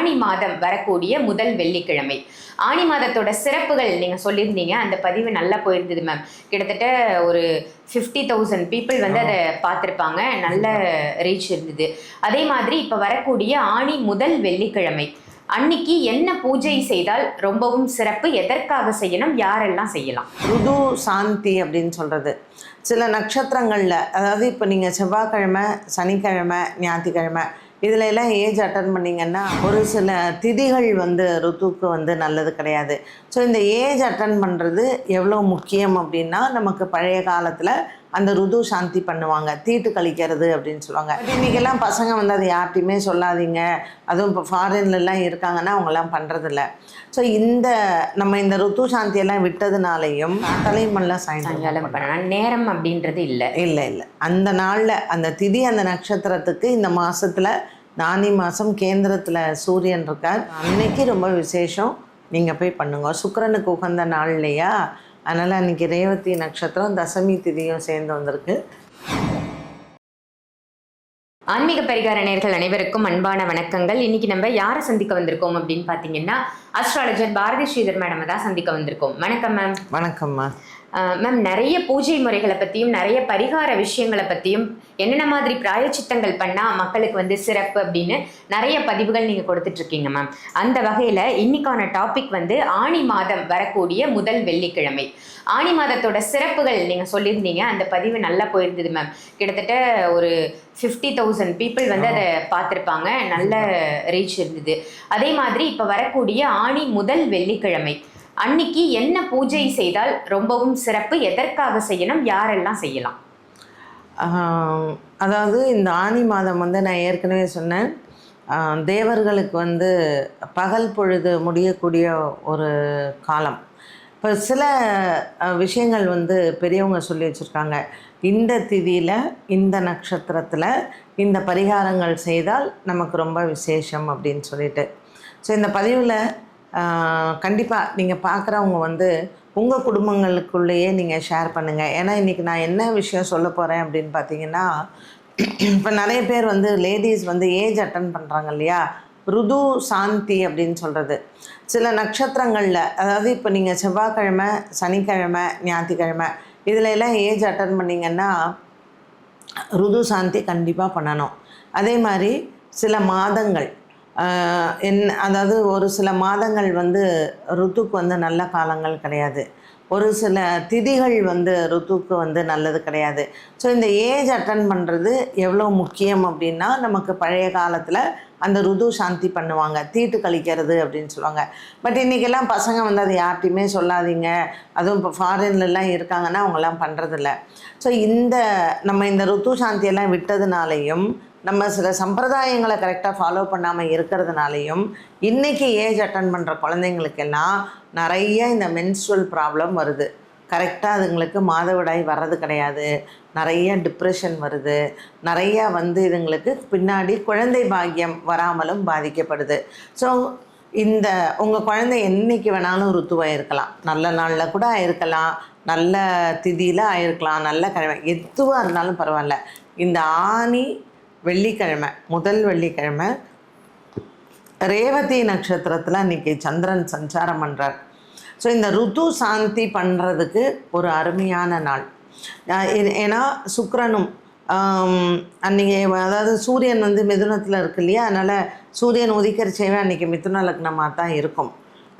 ஆணி மாதம் வரக்கூடிய முதல் வெள்ளிக்கிழமை. ஆணி மாதத்தோட சிறப்புகள் நீங்கள் சொல்லியிருந்தீங்க. அந்த பதிவு நல்லா போயிருந்தது மேம் கிட்டத்தட்ட ஒரு ஃபிஃப்டி தௌசண்ட் பீப்புள் வந்து அதை பார்த்துருப்பாங்க. நல்ல ரீச் இருந்தது. அதே மாதிரி இப்போ வரக்கூடிய ஆணி முதல் வெள்ளிக்கிழமை. அன்னைக்கு என்ன பூஜை செய்தால் ரொம்பவும் சிறப்பு? எதற்காக செய்யணும்? யாரெல்லாம் செய்யலாம்? ருது சாந்தி அப்படின்னு சொல்கிறது சில நட்சத்திரங்களில் அதாவது இப்போ நீங்கள் செவ்வாய்க்கிழமை சனிக்கிழமை ஞாயிற்றுக்கிழமை இதில் எல்லாம் ஏஜ் அட்டன் பண்ணிங்கன்னா ஒரு சில திதிகள் வந்து ருத்துக்கு வந்து நல்லது கிடையாது. ஸோ இந்த ஏஜ் அட்டன் பண்ணுறது எவ்வளோ முக்கியம் அப்படின்னா நமக்கு பழைய காலத்தில் அந்த ருது சாந்தி பண்ணுவாங்க. தீட்டு கழிக்கிறது அப்படின்னு சொல்லுவாங்க. பட் இன்றைக்கெல்லாம் பசங்க வந்து அதை யார்ட்டையுமே சொல்லாதீங்க. அதுவும் இப்போ ஃபாரின்லலாம் இருக்காங்கன்னா அவங்கெல்லாம் பண்ணுறதில்ல ஸோ இந்த நம்ம இந்த ருத்து சாந்தியெல்லாம் விட்டதுனாலையும் தலைமல்லாம் சாயங்காலம் சாயங்காலம் பண்ணலாம் நேரம் அப்படின்றது இல்லை. இல்லை இல்லை. அந்த நாளில் அந்த திதி அந்த நட்சத்திரத்துக்கு இந்த மாதத்தில் நானி மாதம் கேந்திரத்தில் சூரியன் இருக்கார். அன்னைக்கு ரொம்ப விசேஷம். நீங்கள் போய் பண்ணுங்க. சுக்கிரனுக்கு உகந்த நாள் இல்லையா? அதனால் அன்றைக்கி ரேவதி நட்சத்திரம் தசமி திதியும் சேர்ந்து வந்திருக்கு. ஆன்மீக பரிகார நேர்கள் அனைவருக்கும் அன்பான வணக்கங்கள். இன்னைக்கு நம்ம யாரை சந்திக்க வந்திருக்கோம் அப்படின்னு பார்த்தீங்கன்னா அஸ்ட்ராலஜர் பாரதி ஸ்ரீதர் மேடம் தான் சந்திக்க வந்திருக்கோம். வணக்கம் மேம் வணக்கம்மா மேம் நிறைய பூஜை முறைகளை பற்றியும் நிறைய பரிகார விஷயங்களை பற்றியும் என்னென்ன மாதிரி பிராயச்சித்தங்கள் பண்ணால் மக்களுக்கு வந்து சிறப்பு அப்படின்னு நிறைய பதிவுகள் நீங்கள் கொடுத்துட்ருக்கீங்க மேம் அந்த வகையில் இன்னைக்கான டாபிக் வந்து ஆணி மாதம் வரக்கூடிய முதல் வெள்ளிக்கிழமை. ஆணி மாதத்தோட சிறப்புகள் நீங்கள் சொல்லியிருந்தீங்க. அந்த பதிவு நல்லா போயிருந்தது மேம் கிட்டத்தட்ட ஒரு ஃபிஃப்டி தௌசண்ட் பீப்புள் வந்து அதை பார்த்துருப்பாங்க. நல்ல ரீச் இருந்தது. அதே மாதிரி இப்போ வரக்கூடிய ஆணி முதல் வெள்ளிக்கிழமை. அன்னைக்கு என்ன பூஜை செய்தால் ரொம்பவும் சிறப்பு? எதற்காக செய்யணும்? யாரெல்லாம் செய்யலாம்? அதாவது இந்த ஆனி மாதம் வந்து நான் ஏற்கனவே சொன்னேன். தேவர்களுக்கு வந்து பகல் பொழுது முடியக்கூடிய ஒரு காலம். இப்போ சில விஷயங்கள் வந்து பெரியவங்க சொல்லி வச்சுருக்காங்க. இந்த திதியில் இந்த நட்சத்திரத்தில் இந்த பரிகாரங்கள் செய்தால் நமக்கு ரொம்ப விசேஷம் அப்படின்னு சொல்லிட்டு. ஸோ இந்த பதிவில் கண்டிப்பாக நீங்கள் பார்க்குறவங்க வந்து உங்கள் குடும்பங்களுக்குள்ளேயே நீங்கள் ஷேர் பண்ணுங்கள் ஏன்னா இன்றைக்கி நான் என்ன விஷயம் சொல்ல போகிறேன் அப்படின்னு பார்த்தீங்கன்னா இப்போ நிறைய பேர் வந்து லேடிஸ் வந்து ஏஜ் அட்டன் பண்ணுறாங்க இல்லையா? ருது சாந்தி அப்படின்னு சொல்கிறது சில நட்சத்திரங்களில் அதாவது இப்போ நீங்கள் செவ்வாய்க்கிழமை சனிக்கிழமை ஞாயிற்றுக்கிழமை இதில் எல்லாம் ஏஜ் அட்டன் பண்ணிங்கன்னா ருது சாந்தி கண்டிப்பாக பண்ணணும். அதே மாதிரி சில மாதங்கள் என் அதாவது ஒரு சில மாதங்கள் வந்து ருத்துக்கு வந்து நல்ல காலங்கள் கிடையாது. ஒரு சில திதிகள் வந்து ருத்துக்கு வந்து நல்லது கிடையாது. ஸோ இந்த ஏஜ் அட்டன் பண்ணுறது எவ்வளோ முக்கியம் அப்படின்னா நமக்கு பழைய காலத்தில் அந்த ருது சாந்தி பண்ணுவாங்க. தீட்டு கழிக்கிறது அப்படின்னு சொல்லுவாங்க. பட் இன்றைக்கெல்லாம் பசங்க வந்து அதை யார்ட்டையுமே சொல்லாதீங்க. அதுவும் இப்போ ஃபாரின்லலாம் இருக்காங்கன்னா அவங்கெல்லாம் பண்ணுறதில்ல ஸோ இந்த நம்ம இந்த ருத்து சாந்தியெல்லாம் விட்டதுனாலையும் நம்ம சில சம்பிரதாயங்களை கரெக்டாக ஃபாலோ பண்ணாமல் இருக்கிறதுனாலையும் இன்றைக்கி ஏஜ் அட்டன் பண்ணுற குழந்தைங்களுக்கெல்லாம் நிறைய இந்த மென்ஸ்ட்ரல் ப்ராப்ளம் வருது. கரெக்டாக அதுங்களுக்கு மாதவிடாய் வர்றது கிடையாது. நிறைய டிப்ரெஷன் வருது. நிறையா வந்து இதுங்களுக்கு பின்னாடி குழந்தை பாக்கியம் வராமலும் பாதிக்கப்படுது. ஸோ இந்த உங்கள் குழந்தை என்றைக்கு வேணாலும் ருத்துவாக இருக்கலாம். நல்ல நாளில் கூட ஆயிருக்கலாம். நல்ல திதியில் ஆயிருக்கலாம். நல்ல கிழமை எதுவாக இருந்தாலும் பரவாயில்ல. இந்த ஆணி வெள்ளிக்கிழமை முதல் வெள்ளிக்கிழமை ரேவதி நட்சத்திரத்தில் அன்றைக்கி சந்திரன் சஞ்சாரம் பண்ணுறார் ஸோ இந்த ருத்து சாந்தி பண்ணுறதுக்கு ஒரு அருமையான நாள். ஏன்னா சுக்கரனும் அன்றைக்கி அன்னைக்கு அதாவது சூரியன் வந்து மிதுனத்தில் இருக்கு இல்லையா? அதனால் சூரியன் உதிக்கிறச்சேவே அன்றைக்கி மிதுன லக்னமாக தான் இருக்கும்.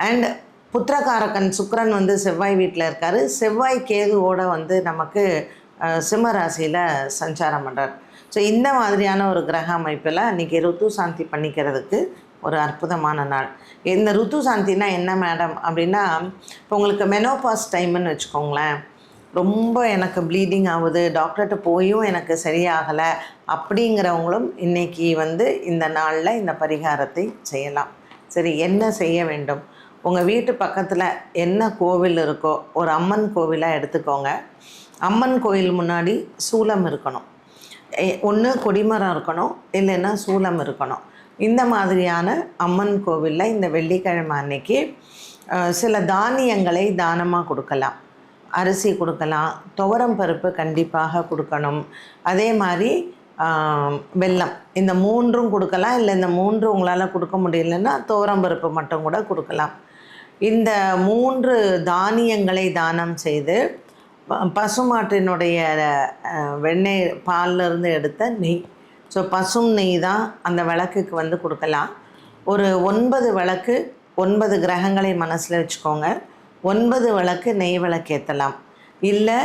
அண்ட் புத்திரகாரகன் சுக்கரன் வந்து செவ்வாய் வீட்டில் இருக்கார். செவ்வாய் கேதுவோட வந்து நமக்கு சிம்மராசியில் சிம்ம ராசியில் சஞ்சாரம் பண்ணுறார் ஸோ இந்த மாதிரியான ஒரு கிரக அமைப்பில் அன்றைக்கி ருத்து சாந்தி பண்ணிக்கிறதுக்கு ஒரு அற்புதமான நாள். இந்த ருத்து சாந்தினா என்ன மேடம் அப்படின்னா இப்போ உங்களுக்கு மெனோபாஸ் டைம்னு வச்சுக்கோங்களேன். ரொம்ப எனக்கு ப்ளீடிங் ஆகுது டாக்டர்கிட்ட போயும் எனக்கு சரியாகலை அப்படிங்கிறவங்களும் இன்றைக்கி வந்து இந்த நாளில் இந்த பரிகாரத்தை செய்யலாம். சரி என்ன செய்ய வேண்டும்? உங்கள் வீட்டு பக்கத்தில் என்ன கோவில் இருக்கோ ஒரு அம்மன் கோவிலாக எடுத்துக்கோங்க. அம்மன் கோயில் முன்னாடி சூலம் இருக்கணும். ஒன்று கொடிமரம் இருக்கணும் இல்லைன்னா சூலம் இருக்கணும். இந்த மாதிரியான அம்மன் கோவிலில் இந்த வெள்ளிக்கிழமை அன்னைக்கு சில தானியங்களை தானமாக கொடுக்கலாம். அரிசி கொடுக்கலாம் துவரம் பருப்பு கண்டிப்பாக கொடுக்கணும். அதே மாதிரி வெல்லம். இந்த மூன்றும் கொடுக்கலாம் இல்லை இந்த மூன்று உங்களால் கொடுக்க முடியலன்னா துவரம் பருப்பு மட்டும் கூட கொடுக்கலாம். இந்த மூன்று தானியங்களை தானம் செய்து பசுமாட்டினுடைய மாட்டினுடைய வெண்ணெய் பால்லேருந்து எடுத்த நெய். ஸோ பசும் நெய் தான் அந்த விளக்குக்கு வந்து கொடுக்கலாம். ஒரு ஒன்பது விளக்கு ஒன்பது கிரகங்களை மனசில் வச்சுக்கோங்க. ஒன்பது விளக்கு நெய் விளக்கு ஏற்றலாம் இல்லை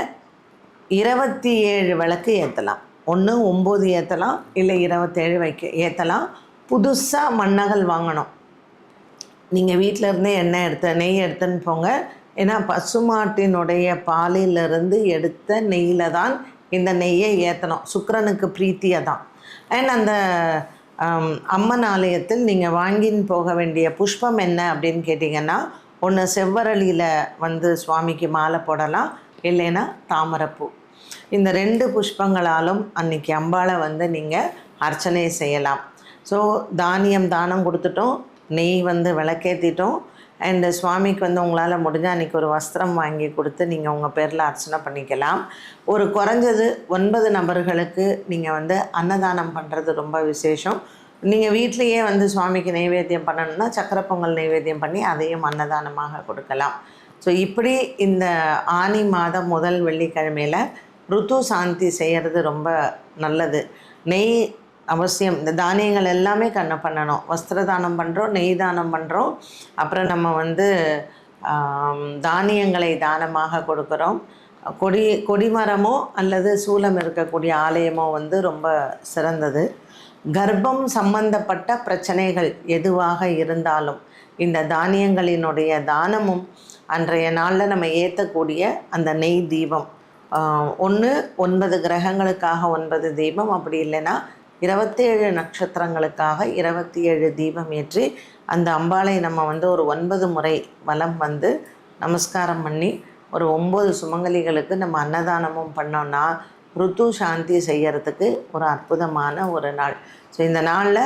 இருபத்தி ஏழு விளக்கு ஏற்றலாம் ஒன்று ஒம்பது ஏற்றலாம் இல்லை இருபத்தேழு வைக்க ஏற்றலாம் புதுசாக மண்ணகல் வாங்கணும். நீங்கள் வீட்டிலருந்தே எண்ணெய் எடுத்து நெய் எடுத்துன்னு போங்க. ஏன்னா பசுமாட்டினுடைய பாலிலிருந்து எடுத்த நெய்யில் தான் இந்த நெய்யை ஏற்றணும் சுக்கரனுக்கு பிரீத்தியை தான். அண்ட் அந்த அம்மன் ஆலயத்தில் நீங்கள் வாங்கின்னு போக வேண்டிய புஷ்பம் என்ன அப்படின்னு கேட்டிங்கன்னா ஒன்று செவ்வரளியில் வந்து சுவாமிக்கு மாலை போடலாம் இல்லைன்னா தாமரைப்பூ. இந்த ரெண்டு புஷ்பங்களாலும் அன்னைக்கு அம்பாளை வந்து நீங்கள் அர்ச்சனை செய்யலாம். ஸோ தானியம் தானம் கொடுத்துட்டோம் நெய் வந்து விளக்கேற்றிட்டோம் அண்டு சுவாமிக்கு வந்து உங்களால் முடிஞ்சால் அன்றைக்கி ஒரு வஸ்திரம் வாங்கி கொடுத்து நீங்கள் உங்கள் பேரில் அர்ச்சனை பண்ணிக்கலாம். ஒரு குறைஞ்சது ஒன்பது நபர்களுக்கு நீங்கள் வந்து அன்னதானம் பண்ணுறது ரொம்ப விசேஷம். நீங்கள் வீட்லேயே வந்து சுவாமிக்கு நைவேத்தியம் பண்ணணும்னா சக்கரை பொங்கல் நைவேத்தியம் பண்ணி அதையும் அன்னதானமாக கொடுக்கலாம். ஸோ இப்படி இந்த ஆனி மாதம் முதல் வெள்ளிக்கிழமையில் ருத்து சாந்தி செய்கிறது ரொம்ப நல்லது. நெய் அவசியம். இந்த தானியங்கள் எல்லாமே கண்ணை பண்ணணும். வஸ்திர தானம் பண்ணுறோம் நெய் தானம் பண்ணுறோம் அப்புறம் நம்ம வந்து தானியங்களை தானமாக கொடுக்குறோம். கொடி கொடிமரமோ அல்லது சூலம் இருக்கக்கூடிய ஆலயமோ வந்து ரொம்ப சிறந்தது. கர்ப்பம் சம்பந்தப்பட்ட பிரச்சனைகள் எதுவாக இருந்தாலும் இந்த தானியங்களினுடைய தானமும் அன்றைய நாளில் நம்ம ஏற்றக்கூடிய அந்த நெய் தீபம். ஒன்று ஒன்பது கிரகங்களுக்காக ஒன்பது தீபம். அப்படி இல்லைன்னா இருபத்தேழு நட்சத்திரங்களுக்காக இருபத்தி ஏழு தீபம் ஏற்றி அந்த அம்பாளை நம்ம வந்து ஒரு ஒன்பது முறை வலம் வந்து நமஸ்காரம் பண்ணி ஒரு ஒம்பது சுமங்கலிகளுக்கு நம்ம அன்னதானமும் பண்ணோன்னா ருத்து சாந்தி செய்யறதுக்கு ஒரு அற்புதமான ஒரு நாள். ஸோ இந்த நாளில்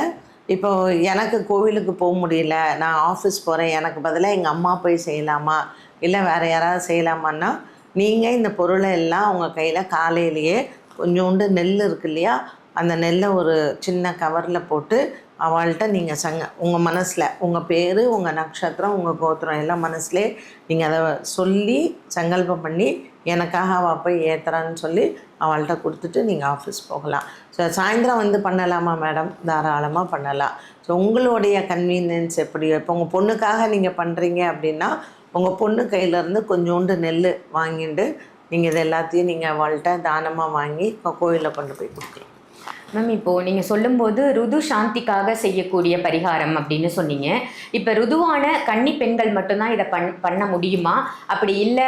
இப்போ எனக்கு கோவிலுக்கு போக முடியல நான் ஆஃபீஸ் போகிறேன் எனக்கு பதிலாக எங்கள் அம்மா போய் செய்யலாமா? இல்லை வேறு யாராவது செய்யலாமான்னா நீங்கள் இந்த பொருளை எல்லாம் உங்கள் கையில் காலையிலேயே கொஞ்சோண்டு நெல் இருக்கு இல்லையா அந்த நெல்லை ஒரு சின்ன கவரில் போட்டு அவள்கிட்ட நீங்கள் சங்க உங்கள் மனசில் உங்கள் பேர் உங்கள் நட்சத்திரம் உங்கள் கோத்திரம் எல்லாம் மனசுலே நீங்கள் அதை சொல்லி சங்கல்பம் பண்ணி எனக்காக அவள் போய் ஏற்றுறான்னு சொல்லி அவள்கிட்ட கொடுத்துட்டு நீங்கள் ஆஃபீஸ் போகலாம். ஸோ சாயந்தரம் வந்து பண்ணலாமா மேடம் தாராளமாக பண்ணலாம். ஸோ உங்களுடைய கன்வீனியன்ஸ் எப்படி? இப்போ உங்கள் பொண்ணுக்காக நீங்கள் பண்ணுறீங்க அப்படின்னா உங்கள் பொண்ணு கையிலேருந்து கொஞ்சோண்டு நெல் வாங்கிட்டு நீங்கள் இது எல்லாத்தையும் நீங்கள் அவள்கிட்ட தானமாக வாங்கி கோயிலில் கொண்டு போய் கொடுக்கலாம். மேம் இப்போ நீங்க சொல்லும்போது ருது சாந்திக்காக செய்யக்கூடிய பரிகாரம் அப்படின்னு சொன்னீங்க. இப்ப ருதுவான கன்னி பெண்கள் மட்டும்தான் இதை பண் பண்ண முடியுமா? அப்படி இல்ல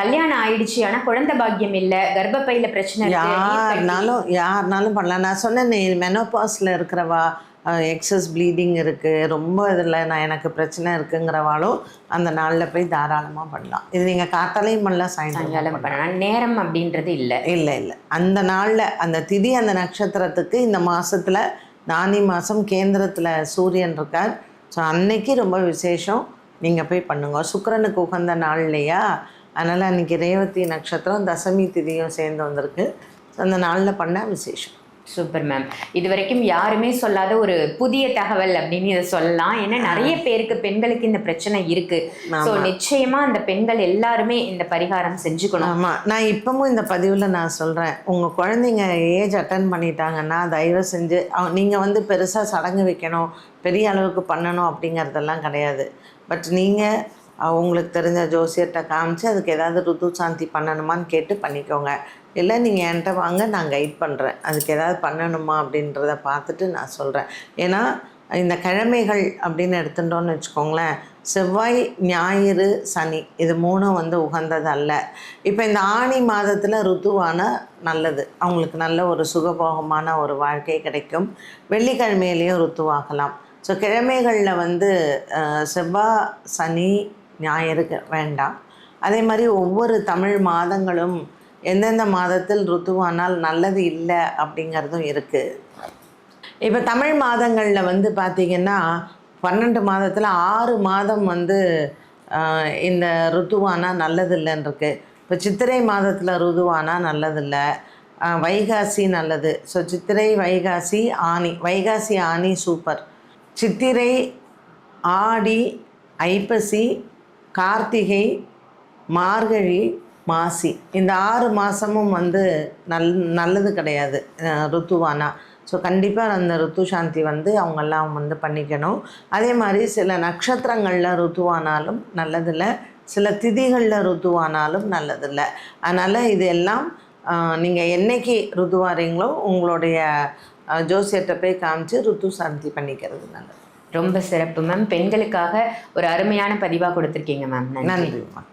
கல்யாணம் ஆயிடுச்சு ஆனா குழந்தை பாக்கியம் இல்ல கர்ப்பப்பையில் பிரச்சனை யாருனாலும் யாருனாலும் பண்ணலாம். நான் சொன்னேன் மெனோபாஸில் இருக்கிறவா எக்ஸஸ் ப்ளீடிங் இருக்குது ரொம்ப இதில் நான் எனக்கு பிரச்சனை இருக்குங்கிறவாலும் அந்த நாளில் போய் தாராளமாக பண்ணலாம். இது நீங்கள் காத்தாலையும் பண்ணலாம் சாயங்காலம் பண்ணலாம். நேரம் அப்படின்றது இல்ல. இல்லை இல்லை. அந்த நாளில் அந்த திதி அந்த நட்சத்திரத்துக்கு இந்த மாதத்தில் நானி மாதம் கேந்திரத்தில் சூரியன் இருக்கார். ஸோ அன்னைக்கு ரொம்ப விசேஷம். நீங்கள் போய் பண்ணுங்க. சுக்கிரனுக்கு உகந்த நாள் இல்லையா? அதனால் அன்றைக்கி ரேவதி நட்சத்திரம் தசமி திதியும் சேர்ந்து வந்திருக்கு. ஸோ அந்த நாளில் பண்ணால் விசேஷம். சூப்பர் மேம் இது வரைக்கும் யாருமே சொல்லாத ஒரு புதிய தகவல் அப்படின்னு இதை சொல்லலாம். ஏன்னா நிறைய பேருக்கு பெண்களுக்கு இந்த பிரச்சனை இருக்கு. ஸோ நிச்சயமா அந்த பெண்கள் எல்லாருமே இந்த பரிகாரம் செஞ்சுக்கணும். ஆமாம் நான் இப்போவும் இந்த பதிவில் நான் சொல்கிறேன் உங்கள் குழந்தைங்க ஏஜ் அட்டன் பண்ணிட்டாங்கன்னா தயவு செஞ்சு நீங்கள் வந்து பெருசாக சடங்கு வைக்கணும் பெரிய அளவுக்கு பண்ணணும் அப்படிங்கிறதெல்லாம் கிடையாது. பட் நீங்கள் உங்களுக்கு தெரிஞ்ச ஜோசியர்கிட்ட காமிச்சு அதுக்கு ஏதாவது ருத்து சாந்தி பண்ணணுமான்னு கேட்டு பண்ணிக்கோங்க. இல்லை நீங்கள் என்கிட்ட வாங்க நான் கைட் பண்ணுறேன் அதுக்கு ஏதாவது பண்ணணுமா அப்படின்றத பார்த்துட்டு நான் சொல்கிறேன் ஏன்னா இந்த கிழமைகள் அப்படின்னு எடுத்துட்டோம்னு வச்சுக்கோங்களேன் செவ்வாய் ஞாயிறு சனி இது மூணும் வந்து உகந்தது அல்ல. இப்போ இந்த ஆணி மாதத்தில் ருத்துவான நல்லது. அவங்களுக்கு நல்ல ஒரு சுகபோகமான ஒரு வாழ்க்கை கிடைக்கும். வெள்ளிக்கிழமையிலையும் ருத்துவாகலாம். ஸோ கிழமைகளில் வந்து செவ்வாய் சனி ஞாயிறு வேண்டாம். அதே மாதிரி ஒவ்வொரு தமிழ் மாதங்களும் எந்தெந்த மாதத்தில் ருத்துவானால் நல்லது இல்லை அப்படிங்கிறதும் இருக்குது இப்போ தமிழ் மாதங்களில் வந்து பார்த்திங்கன்னா பன்னெண்டு மாதத்தில் ஆறு மாதம் வந்து இந்த ருத்துவானா நல்லது இல்லைன்னு இப்போ சித்திரை மாதத்தில் ருதுவானா நல்லதில்லை வைகாசி நல்லது. ஸோ சித்திரை வைகாசி ஆணி வைகாசி ஆணி சூப்பர் சித்திரை ஆடி ஐப்பசி கார்த்திகை மார்கழி மாசி. இந்த ஆறு மாதமும் வந்து நல் நல்லது கிடையாது. ருத்துவானா. ஸோ கண்டிப்பாக அந்த ருத்து சாந்தி வந்து அவங்கெல்லாம் வந்து பண்ணிக்கணும். அதே மாதிரி சில நட்சத்திரங்களில் ருத்துவானாலும் நல்லதில்லை. சில திதிகளில் ருத்துவானாலும் நல்லதில்லை. அதனால் இது எல்லாம் நீங்கள் என்னைக்கு ருத்துவாரீங்களோ உங்களுடைய ஜோசியர்கிட்ட போய் காமிச்சு ருத்து சாந்தி பண்ணிக்கிறது நல்லது. ரொம்ப சிறப்பு மேம். பெண்களுக்காக ஒரு அருமையான பதிவாக கொடுத்துருக்கீங்க மேம். நன்றி.